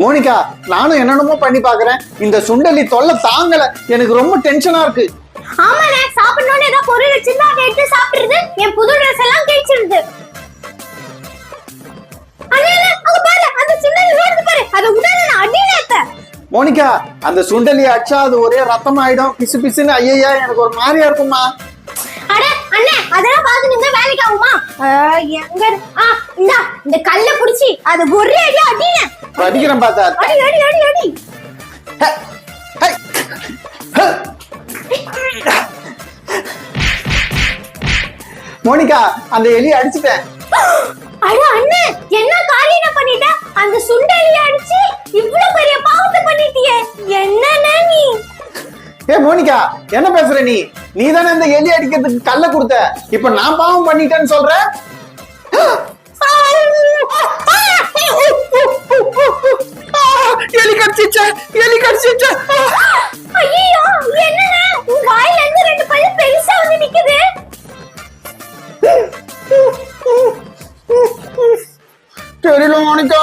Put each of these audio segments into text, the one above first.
Monica நானும் என்னென்னமோ பண்ணி பாக்குறேன் இந்த சுண்டலி தொல்லை தாங்கல. எனக்கு ரொம்ப டென்ஷனா இருக்கு. ஆமாண்ணே சாப்பிடணும்னு ஏதோ பொருள் சின்ன எடுத்து சாப்பிடுறது என் புது ட்ரெஸ் எல்லாம் கிழிச்சிருது மோனிகா அந்த சுண்டலி அடிச்சா அது ஒரே ரத்தம் ஆயிடும் பிசு பிசுன்னு ஐயா எனக்கு ஒரு மாதிரியா இருக்குமா அட அண்ணே அதெல்லாம் பார்த்து நின்னா வேலைக்கு ஆகுமா? எங்க ஆ இந்தா இந்த கல்ல புடிச்சி அது ஒரே அடி அடினே அடிக்கிறேன் பார்த்தா. அடி அடி அடி அடி. மோனிகா அந்த எலி அடிச்சிட்டேன். அட அண்ணே என்ன காரியம் பண்ணிட்ட? அந்த சுண்டலி அடிச்சு இவ்ளோ பெரிய பாவத்தை பண்ணிட்டியே. என்னண்ணே நீ? ஏ மோனிகா என்ன பேசுற நீ? நீ தானே இந்த எலி அடிக்கிறதுக்கு கல்ல கொடுத்த. இப்ப நான் பாவம் பண்ணிட்டேன்னு சொல்ற? எலி கடிச்சிச்ச எலி கடிச்சிச்ச ஐயோ என்னண்ணே உன் வாயில இருந்து ரெண்டு பல்லு பெருசா வந்து நிக்குது. தெரியல மோனிகா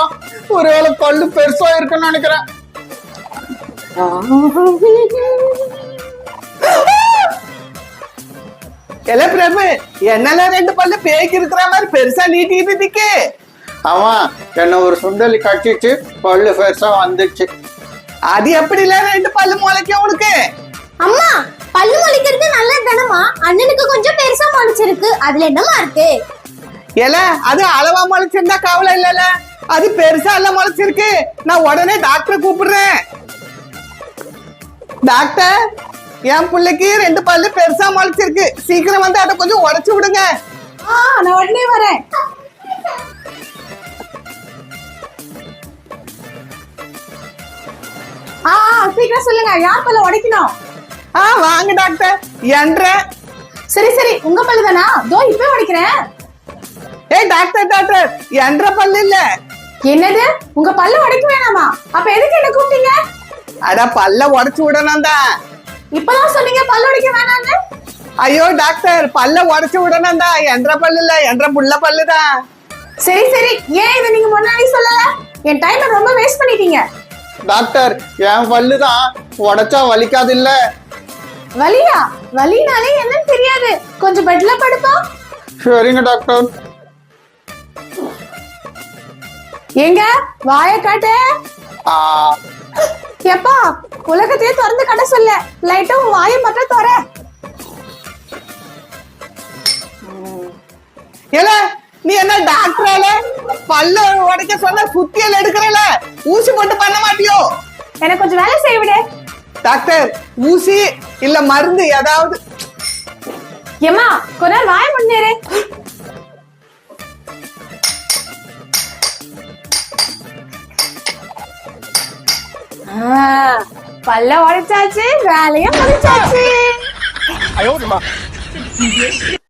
ஒருவேளை கல்லு பெருசா இருக்குன்னு நினைக்கிறேன். எல பிரபு என்னால ரெண்டு பல்லு பேய்க்கு இருக்கிற மாதிரி பெருசா நீட்டிட்டு நிக்கு? அவன் என்ன ஒரு சுண்டலி கடிச்சிச்சு பல்லு பெருசா வந்துச்சு அது எப்படி இல்ல? ரெண்டு பல்லு முளைக்க உனக்கு அம்மா பல்லு முளைக்கிறது நல்லது தானம்மா? அண்ணனுக்கு கொஞ்சம் பெருசா முளைச்சிருக்கு. அதுல என்னமா இருக்கு? எல அது அளவா முளைச்சிருந்தா கவலை இல்லல. அது பெருசா இல்ல முளைச்சிருக்கு. நான் உடனே டாக்டரை கூப்பிடுறேன். டாக்டர் என் பிள்ளைக்கு ரெண்டு பல்லு பெருசா முளைச்சிருக்கு. சீக்கிரம் வந்து அதை கொஞ்சம் உடைச்சு விடுங்க. ஆ நான் உடனே வரேன். சீக்கிரம் சொல்லுங்க. யார் பல்ல உடைக்கணும்? ஆ வாங்க டாக்டர். என்ற. சரி சரி. உங்க பல்லு தானா? தோ இப்பவே உடைக்கிறேன். ஏய் டாக்டர் டாக்டர். என்ற பல்லு இல்ல. என்னது? உங்க பல்ல உடைக்க வேணாமா? அப்ப எதுக்கு என்ன கூப்பிட்டீங்க? அட பல்ல உடைச்சு விடணும் தான். இப்பதான் சொன்னீங்க பல்லு உடைக்க வேணாம்னு. ஐயோ டாக்டர். பல்ல உடைச்சு விடணும் தான். என்ற பல்லு இல்ல. என்ற புள்ள பல்லு தான். சரி சரி. ஏன் இதை நீங்க முன்னாடி சொல்லல? என் டைம் ரொம்ப வேஸ்ட் பண்ணிட்டீங்க. டாக்டர் என் பல்லு தான் உடைச்சா வலிக்காது இல்ல வலியா? வலினாலே என்னன்னு தெரியாது. கொஞ்சம் பெட்ல படுப்பா. சரிங்க டாக்டர். ஏங்க வாய காட்டு. எப்பா உலகத்தையே திறந்து கட்ட சொல்ல. லைட்டா உன் வாயை மட்டும் தர ஏல நீ என்ன டாக்டரால பல்ல உடைக்க சொன்ன சுத்தியல் எடுக்கிறல. ஊசி போட்டு பண்ண மாட்டியோ? எனக்கு கொஞ்சம் வேலை செய்ய விடு. டாக்டர் ஊசி இல்ல மருந்து ஏதாவது? ஏம்மா கொஞ்ச நேரம் வாய முன்னேறு பல்ல உடைச்சாச்சு வேலையும் முடிச்சாச்சு.